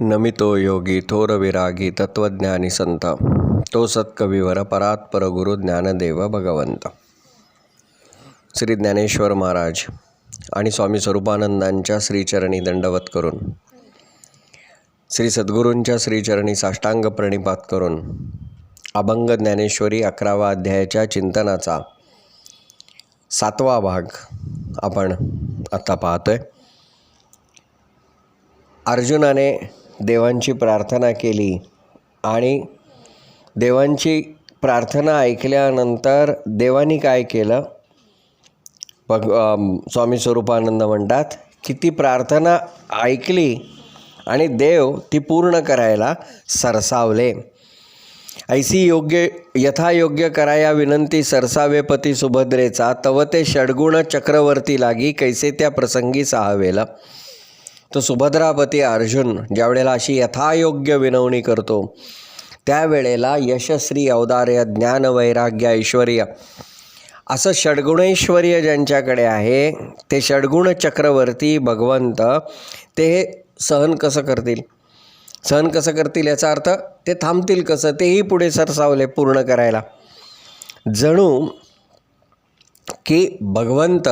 नमितो योगी थोर विरागी तत्वज्ञानी संत. तो सत्कविवर परात्पर गुरु ज्ञानदेव भगवंत. श्री ज्ञानेश्वर महाराज आणि स्वामी स्वरूपानंदांच्या श्रीचरणी दंडवत करून श्री सद्गुरूंच्या श्रीचरणी साष्टांग प्रणिपात करून अभंग ज्ञानेश्वरी अकरावा अध्यायाच्या चिंतनाचा सातवा भाग आपण आत्ता पाहतोय. अर्जुनाने देवांची प्रार्थना केली आणि देवांची प्रार्थना ऐकल्यानंतर देवानी काय केलं? भग स्वामी स्वरूपानंद म्हणतात की ती प्रार्थना ऐकली आणि देव ती पूर्ण करायला सरसावले. ऐसी योग्य यथायोग्य कराया विनंती सरसावे पती सुभद्रेचा तव ते षडगुण चक्रवर्ती लागी कैसे त्या प्रसंगी सहावेला. तो सुभद्रापती अर्जुन ज्यावेळेला अशी यथायोग्य विनवणी करतो त्यावेळेला यशश्री औदार्य ज्ञान वैराग्य ऐश्वर्य असं षडगुणैश्वर्य ज्यांच्याकडे आहे ते षडगुण चक्रवर्ती भगवंत ते सहन कसं करतील? सहन कसं करतील याचा अर्थ ते थांबतील कसं? तेही पुढे सरसावले पूर्ण करायला. जणू की भगवंत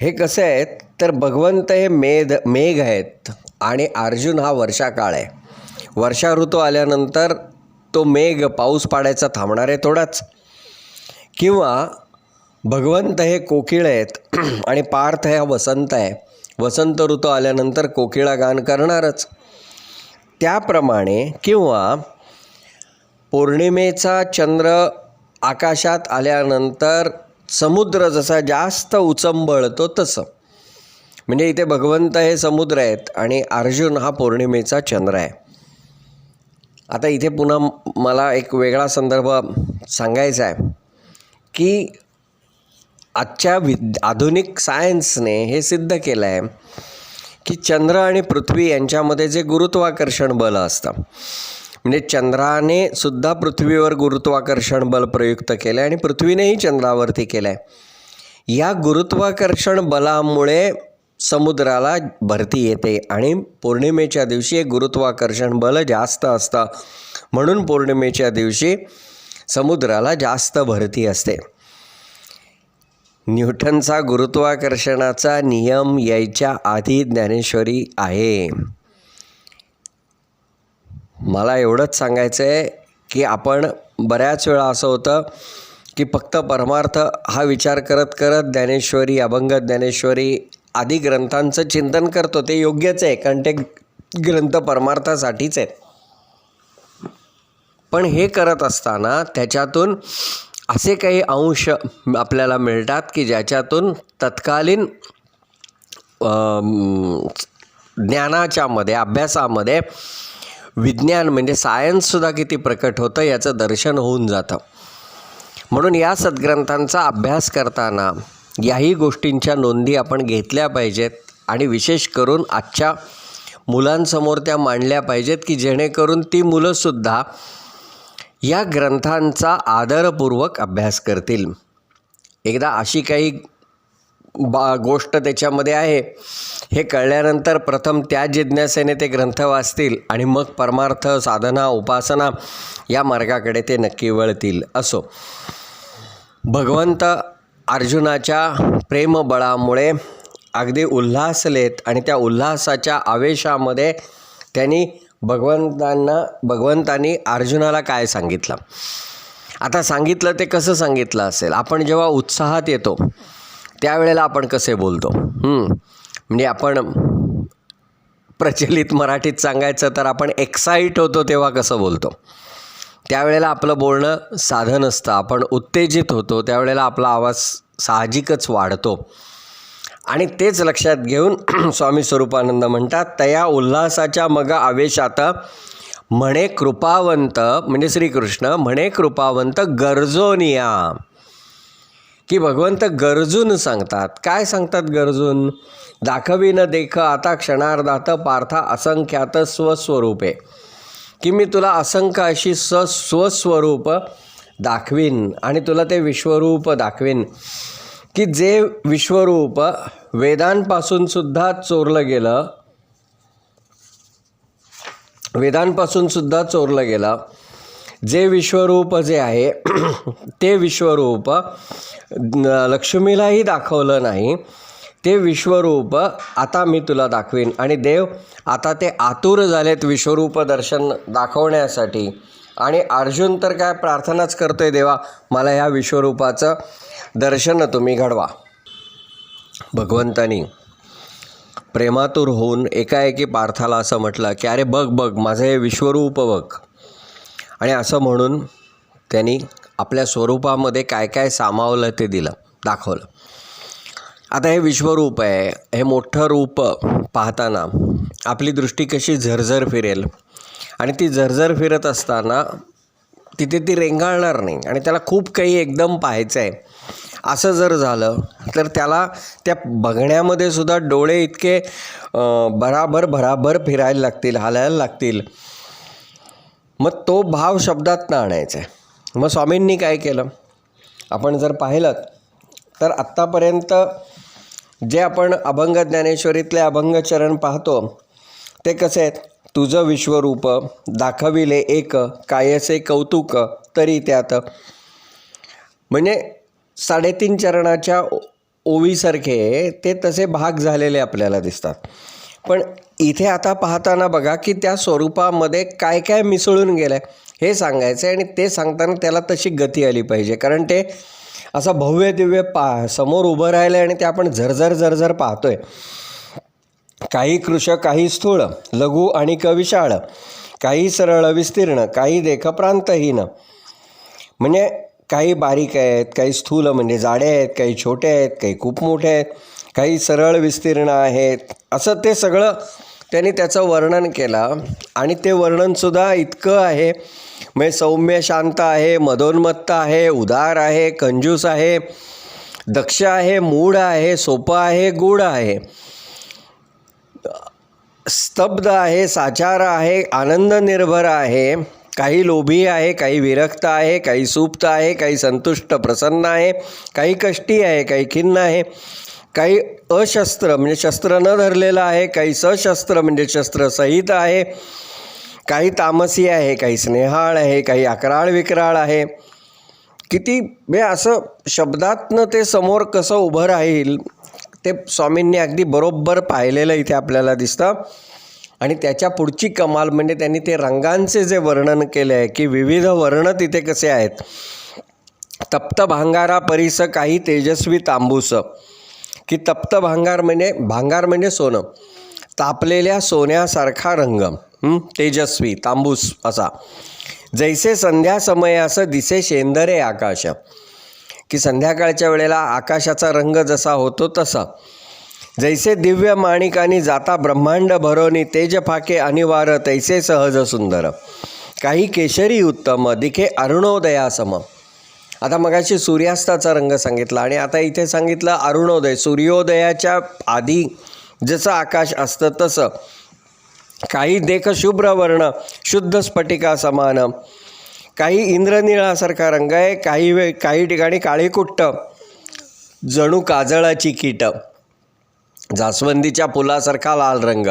हे कसं आहेत? तर भगवंत हे मेध मेघ आहेत आणि अर्जुन हा वर्षाकाळ आहे. वर्षा ऋतू आल्यानंतर तो मेघ पाऊस पाडायचा थांबणार आहे थोडाच. किंवा भगवंत हे कोकिळ आहेत आणि पार्थ हा वसंत आहे. वसंत ऋतू आल्यानंतर कोकिळा गान करणारच. त्याप्रमाणे किंवा पौर्णिमेचा चंद्र आकाशात आल्यानंतर समुद्र जसा जास्त उचंबळतो तसं. म्हणजे इथे भगवंत हे समुद्र आहेत आणि अर्जुन हा पौर्णिमेचा चंद्र आहे. आता इथे पुन्हा मला एक वेगळा संदर्भ सांगायचा आहे की आजच्या विद आधुनिक सायन्सने हे सिद्ध केलं आहे की चंद्र आणि पृथ्वी यांच्यामध्ये जे गुरुत्वाकर्षण बल असतं म्हणजे चंद्राने सुद्धा पृथ्वीवर गुरुत्वाकर्षण बल प्रयुक्त केलं आहे आणि पृथ्वीनेही चंद्रावरती केलं आहे या गुरुत्वाकर्षण बलामुळे समुद्राला भरती येते आणि पौर्णिमेच्या दिवशी एक गुरुत्वाकर्षण बल जास्त असतं. म्हणून पौर्णिमेच्या दिवशी समुद्राला जास्त भरती असते. न्यूटनचा गुरुत्वाकर्षणाचा नियम यायच्या आधी ज्ञानेश्वरी आहे. मला एवढंच सांगायचं आहे की आपण बऱ्याच वेळा असं होतं की फक्त परमार्थ हा विचार करत करत ज्ञानेश्वरी अभंग ज्ञानेश्वरी आदी ग्रंथांचं चिंतन करतो ते योग्यच आहे कारण ते ग्रंथ परमार्थासाठीच आहेत. पण हे करत असताना त्याच्यातून असे काही अंश आपल्याला मिळतात की ज्याच्यातून तत्कालीन ज्ञानाच्यामध्ये अभ्यासामध्ये विज्ञान म्हणजे सायन्ससुद्धा किती प्रकट होतं याचं दर्शन होऊन जातं. म्हणून या सद्ग्रंथांचा अभ्यास करताना याही गोष्टींच्या नोंदी आपण घेतल्या पाहिजेत आणि विशेष करून आजच्या मुलांसमोर त्या मांडल्या पाहिजेत की जेणेकरून ती मुलंसुद्धा या ग्रंथांचा आदरपूर्वक अभ्यास करतील. एकदा अशी काही बा गोष्ट त्याच्यामध्ये आहे. हे कळल्यानंतर प्रथम त्या जिज्ञासेने ते ग्रंथ वाचतील आणि मग परमार्थ साधना उपासना या मार्गाकडे ते नक्की वळतील असो. भगवंत अर्जुनाच्या प्रेमबळामुळे अगदी उल्हासलेत आणि त्या उल्हासाच्या आवेशामध्ये त्यांनी भगवंतांना भगवंतांनी अर्जुनाला काय सांगितलं? आता सांगितलं ते कसं सांगितलं असेल? आपण जेव्हा उत्साहात येतो त्यावेळेला आपण कसे बोलतो? म्हणजे आपण प्रचलित मराठीत सांगायचं तर आपण एक्साईट होतो तेव्हा कसं बोलतो? त्यावेळेला आपलं बोलणं साधन असतं आपण उत्तेजित होतो. त्यावेळेला आपला आवाज साहजिकच वाढतो. आणि तेच लक्षात घेऊन स्वामी स्वरूपानंद म्हणतात तया उल्हासाच्या मग आवेशात म्हणे कृपावंत म्हणजे श्रीकृष्ण म्हणे कृपावंत गरजोनिया. की भगवंत गरजून सांगतात. काय सांगतात गरजून? दाखवी देख आता क्षणार्धात पार्था असंख्यात स्वस्वरूपे. की मी तुला असंख्य अशी स स्वस्वरूप दाखवीन आणि तुला ते विश्वरूप दाखवीन. की जे विश्वरूप वेदांपासून सुद्धा चोरलं गेलं वेदांपासून सुद्धा चोरलं गेलं जे विश्वरूप जे आहे ते विश्वरूप न- लक्ष्मीलाही दाखवलं नाही. ते विश्वरूप आता मी तुला दाखवीन. आणि देव आता ते आतुर झालेत विश्वरूप दर्शन दाखवण्यासाठी. आणि अर्जुन तर काय प्रार्थनाच करतोय देवा मला ह्या विश्वरूपाचं दर्शन तुम्ही घडवा. भगवंतानी प्रेमातूर होऊन एकाएकी पार्थाला असं म्हटलं की अरे बघ बघ माझं हे विश्वरूप बघ. आणि असं म्हणून त्यांनी आपल्या स्वरूपामध्ये काय काय सामावलं ते दिलं दाखवलं. आता हे विश्वरूप आहे हे मोठं रूप पाहताना आपली दृष्टी कशी झरझर फिरेल आणि ती झरझर फिरत असताना तिथे ती रेंगाळणार नाही आणि त्याला खूप काही एकदम पाहायचं आहे असं जर झालं तर त्याला त्या बघण्यामध्ये सुद्धा डोळे इतके बराबर भराभर फिरायला लागतील हालायला लागतील. मग तो भाव शब्दातनं आणायचा आहे. मग स्वामींनी काय केलं? आपण जर पाहिलं तर आत्तापर्यंत जे आपण अभंग ज्ञानेश्वरीतले अभंग चरण पाहतो ते कसे आहेत? तुझं विश्वरूप दाखविले एक कायसे कौतुक तरी त्यात. म्हणजे साडेतीन चरणाच्या ओ- ओवीसारखे ते तसे भाग झालेले आपल्याला दिसतात. पण इथे आता पाहताना बघा की त्या स्वरूपामध्ये काय काय मिसळून गेलं आहे हे सांगायचं आहे आणि ते सांगताना त्याला तशी गती आली पाहिजे. कारण ते असं भव्य दिव्य पा समोर उभं राहिलं आहे आणि ते आपण झरझर झरझर पाहतो आहे काही कृष काही स्थूळ लघु आणि कविशाळ काही सरळ विस्तीर्ण काही देख प्रांतहीन म्हणजे काही बारीक आहेत काही स्थूल म्हणजे जाडे आहेत काही छोटे आहेत काही खूप मोठे आहेत. काही सरळ विस्तीर्ण आहेत. असं ते सगळं त्यांनी त्याचं वर्णन केलं. आणि ते वर्णनसुद्धा इतकं आहे. म्हणजे सौम्य शांत आहे मदोन्मत्त आहे उदार आहे कंजूस आहे दक्ष आहे मूढ आहे सोपं आहे गूढ आहे. स्तब्ध आहे साचार आहे आनंद निर्भर आहे. काही लोभी आहे काही विरक्त आहे काही सुप्त आहे काही संतुष्ट प्रसन्न आहे काही कष्टी आहे काही खिन्न आहे. काही अशस्त्र म्हणजे शस्त्र न धरलेलं आहे काही सशस्त्र म्हणजे शस्त्र सहित आहे काही तामसी आहे काही स्नेहाळ आहे काही अकराळ विकराळ आहे. किती म्हणजे असं शब्दातनं ते समोर कसं उभं राहील ते स्वामींनी अगदी बरोबर पाहिलेलं इथे आपल्याला दिसतं. आणि त्याच्या पुढची कमाल म्हणजे त्यांनी ते रंगांचे जे वर्णन केले आहे की विविध वर्ण तिथे कसे आहेत. तप्त भांगारा परिस काही तेजस्वी तांबूस. की तप्त भांगार म्हणजे भांगार म्हणजे सोनं. तापलेल्या सोन्यासारखा रंग. तेजस्वी तांबूस असा. जैसे संध्या समय असं दिसे शेंदरे आकाश. की संध्याकाळच्या वेळेला आकाशाचा रंग जसा होतो तसा. जैसे दिव्य माणिकानी जाता ब्रह्मांड भरोनी तेज फाके अनिवार तैसे सहज सुंदर. काही केशरी उत्तम दिखे अरुणोदयासम. आता मगाशी सूर्यास्ताचा रंग सांगितला आणि आता इथे सांगितलं अरुणोदय सूर्योदयाच्या आधी जसं आकाश असतं तसं. काही देख शुभ्र वर्ण शुद्ध स्फटिका समान. काही इंद्रनिळासारखा रंग आहे काही वे काही ठिकाणी काळी कुट्ट जणू काजळाची कीट. जास्वंदीच्या फुलासारखा लाल रंग.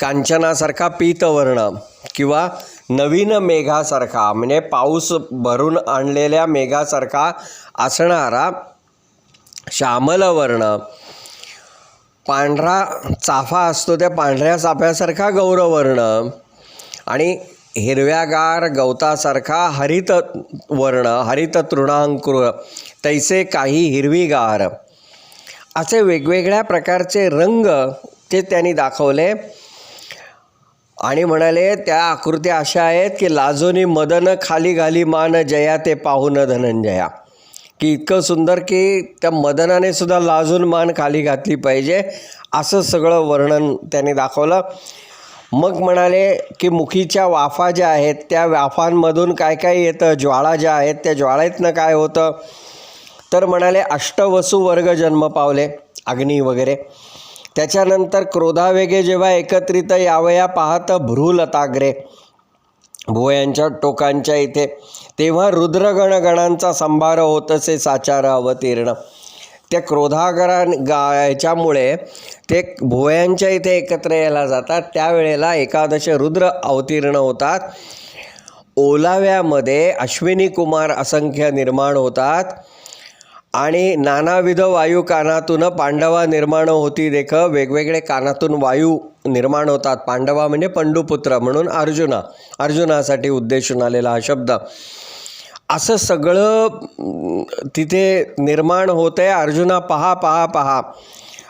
कांचनासारखा पीतवर्ण किंवा नवीन मेघासारखा म्हणजे पाऊस भरून आणलेल्या मेघासारखा असणारा श्यामल वर्ण पांढरा चाफा असतो त्या पांढऱ्या चाफ्यासारखा गौरवर्ण. आणि हिरव्यागार गवतासारखा हरित वर्ण हरित तृणांकुर तैसे काही हिरवीगार. असे वेगवेगळ्या प्रकारचे रंग ते त्यांनी दाखवले. आणि म्हणाले त्या आकृत्या अशा आहेत की लाजोनी मदन खाली घाली मान जया ते पाहून धनंजया. की इतकं सुंदर की त्या मदनाने सुद्धा लाजून मान खाली घातली पाहिजे. असं सगळं वर्णन त्याने दाखवलं. मग म्हणाले की मुखीच्या वाफा ज्या आहेत त्या वाफांमधून काय काय येतं? ज्वाळा ज्या आहेत त्या ज्वाळेतनं काय होतं? तर म्हणाले अष्टवसू वर्ग जन्म पावले अग्नी वगैरे. त्याच्यानंतर क्रोधावेगे जेव्हा एकत्रित यावया पाहत भ्रूलताग्रे. भुवयांच्या टोकांच्या इथे. तेव्हा रुद्रगण गणांचा संभार होत असे साचार अवतीर्ण त्या क्रोधागरा गा याच्यामुळे ते भुवयांच्या इथे एकत्र यायला जातात. त्यावेळेला एकादश रुद्र अवतीर्ण होतात. ओलाव्यामध्ये अश्विनी कुमार असंख्य निर्माण होतात. आणि नानाविध वायू कानातून पांडवा निर्माण होती देख. वेगवेगळे कानातून वायू निर्माण होतात. पांडवा म्हणजे पंडुपुत्र म्हणून अर्जुना. अर्जुनासाठी उद्देशून आलेला हा शब्द. असं सगळं तिथे निर्माण होत आहे अर्जुना पहा पहा पहा.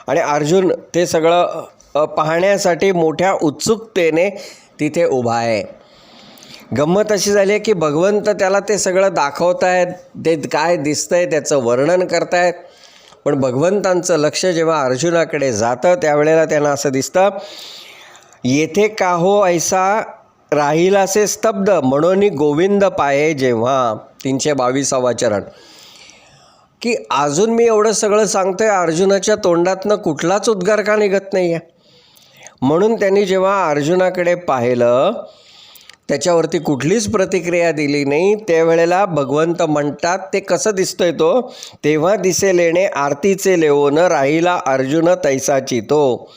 आणि अर्जुन ते सगळं पाहण्यासाठी मोठ्या उत्सुकतेने तिथे उभा आहे. गंमत अशी झाली आहे की भगवंत त्याला ते सगळं दाखवत आहेत ते काय दिसतंय त्याचं वर्णन करतायत. पण भगवंतांचं लक्ष जेव्हा अर्जुनाकडे जातं त्यावेळेला त्यांना असं दिसतं येथे काहो ऐसा राहिलासे स्तब्ध म्हणून गोविंद पाये जेव्हा. तीनशे बावीसावा चरण. की अजून मी एवढं सगळं सांगतोय अर्जुनाच्या तोंडातनं कुठलाच उद्गार का निघत नाही आहे म्हणून त्यांनी जेव्हा अर्जुनाकडे पाहिलं त्याच्यावरती कुठलीच प्रतिक्रिया दिली नाही. त्यावेळेला भगवंत म्हणतात ते कसं दिसतोय तो? तेव्हा दिसे लेणे आरतीचे लेवोन राहिला अर्जुन तैसाची तो.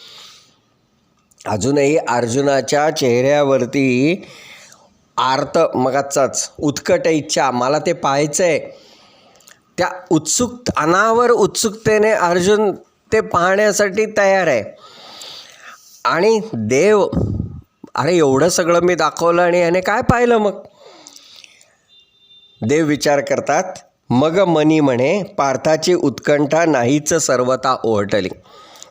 अजूनही अर्जुनाच्या चेहऱ्यावरती आर्त मगाचाच उत्कट इच्छा मला ते पाहायचं आहे त्या उत्सुक अनावर उत्सुकतेने अर्जुन ते पाहण्यासाठी तयार आहे. आणि देव अरे एवढं सगळं मी दाखवलं आणि याने काय पाहिलं मग? देव विचार करतात मग मनी म्हणे पार्थाची उत्कंठा नाहीच सर्वता ओहटली.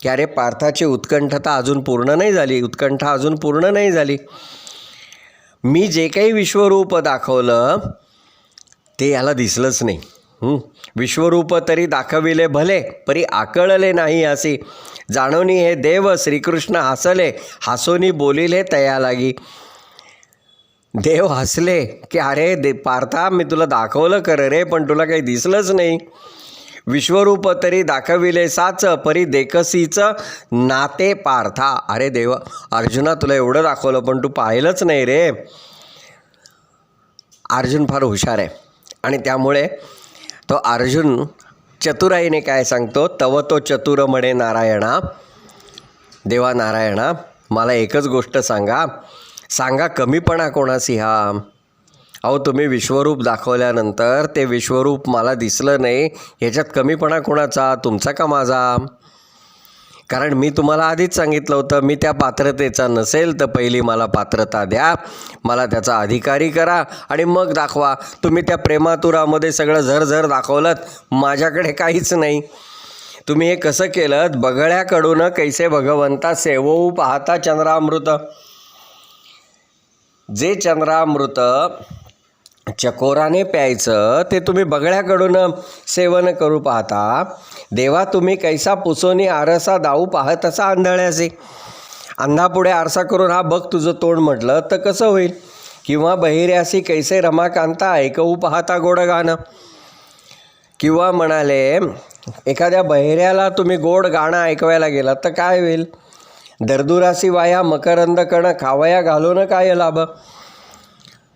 की अरे पार्थाची उत्कंठता अजून पूर्ण नाही झाली उत्कंठा अजून पूर्ण नाही झाली. मी जे काही विश्वरूप दाखवलं ते याला दिसलंच नाही. विश्वरूप तरी दाखविले भले परी आकळले नाही असी. जाणवणी हे देव श्रीकृष्ण हसले हसोनी बोलिले तया लागी. देव हसले की अरे दे पार्था मी तुला दाखवलं कर रे पण तुला काही दिसलंच नाही. विश्वरूप तरी दाखविले साच परी देखसीच नाते पार्था. अरे देव अर्जुना तुला एवढं दाखवलं पण तू पाहिलंच नाही रे. अर्जुन फार हुशार आहे. आणि त्यामुळे तो अर्जुन चतुराईने काय सांगतो? तव तो चतुर म्हणे नारायणा देवा नारायणा मला एकच गोष्ट सांगा. सांगा कमीपणा कोणासी हा? अहो तुम्ही विश्वरूप दाखवल्यानंतर ते विश्वरूप मला दिसलं नाही. ह्याच्यात कमीपणा कोणाचा? तुमचा का माझा? कारण मी तुम्हाला आधीच सांगितलं होतं मी त्या पात्रतेचा नसेल तर पहिली मला पात्रता द्या. मला त्याचा अधिकारी करा आणि मग दाखवा. तुम्ही त्या प्रेमातुरामध्ये सगळं झरझर दाखवलं माझ्याकडे काहीच नाही. तुम्ही हे कसं केलं बगळ्याकडून कैसे भगवंता सेवऊ पाहता चंद्रामृत. जे चंद्रामृत चकोराने प्यायचं ते तुम्ही बगळ्याकडून सेवन करू पाहता. देवा तुम्ही कैसा पुसोनी आरसा दाऊ पाहत असा आंधळ्याचे अंधापुढे आरसा करून हा बघ तुझं तोंड म्हटलं तर कसं होईल? किंवा बहिऱ्यासी कैसे रमाकांता ऐकवू पाहता गोड गाणं किंवा म्हणाले एखाद्या बहिऱ्याला तुम्ही गोड गाणं ऐकवायला गेलात तर काय होईल? दर्दुरासी वाया मकरंद कण खावया घालून काय लाभ?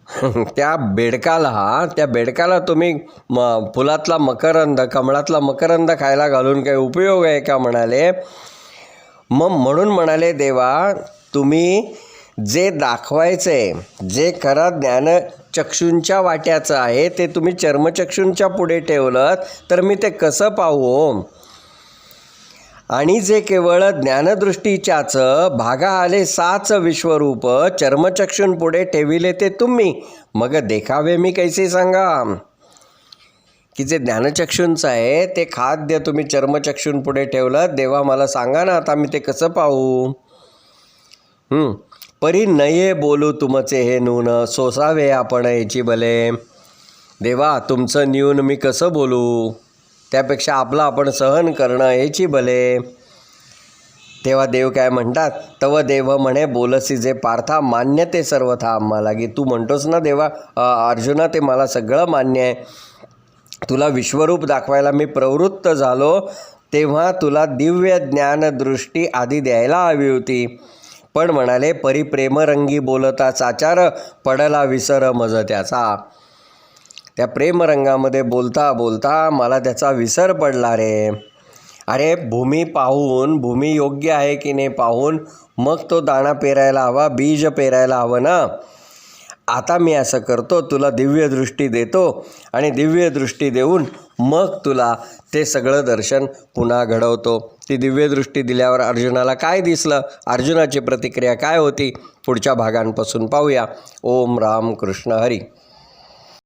त्या बेडकाला त्या बेडकाला तुम्ही म फुलातला मकरंद कमळातला मकरंद खायला घालून काही उपयोग आहे का म्हणाले? मग म्हणून म्हणाले देवा तुम्ही जे दाखवायचं आहे जे खरं ज्ञानचक्षूंच्या वाट्याचं आहे ते तुम्ही चर्मचक्षूंच्या पुढे ठेवलं तर मी ते कसं पाहू? आणि जे केवळ ज्ञानदृष्टीच्याच भागा आले साच विश्वरूप चर्मचक्षूंपुढे ठेविले ते तुम्ही. मग देखावे मी कैसे सांगा? की जे ज्ञानचक्षूंचं आहे ते खाद्य तुम्ही चर्मचक्षूंपुढे ठेवलं देवा मला सांगा ना आता मी ते कसं पाहू? परी नये बोलू तुमचे हे नून सोसावे आपण याची भले देवा तुमचं न्यून मी कसं बोलू? त्यापेक्षा आपलं आपण सहन करणं याची भले. तेव्हा देव काय म्हणतात? तव देव म्हणे बोलसी जे पार्था मान्य ते सर्वथा आम्हाला. की तू म्हणतोस ना देवा अर्जुना ते मला सगळं मान्य आहे. तुला विश्वरूप दाखवायला मी प्रवृत्त झालो तेव्हा तुला दिव्य ज्ञानदृष्टी आधी द्यायला हवी होती. पण म्हणाले परिप्रेमरंगी बोलता चाचार पडला विसर मज त्याचा. त्या प्रेमरंगामध्ये बोलता बोलता मला त्याचा विसर पडला रे. अरे भूमी पाहून भूमी योग्य आहे की नाही पाहून मग तो दाणा पेरायला हवा बीज पेरायला हवं ना? आता मी असं करतो तुला दिव्यदृष्टी देतो आणि दिव्यदृष्टी देऊन मग तुला ते सगळं दर्शन पुन्हा घडवतो. ती दिव्यदृष्टी दिल्यावर अर्जुनाला काय दिसलं? अर्जुनाची प्रतिक्रिया काय होती? पुढच्या भागांपासून पाहूया. ओम राम कृष्ण हरी.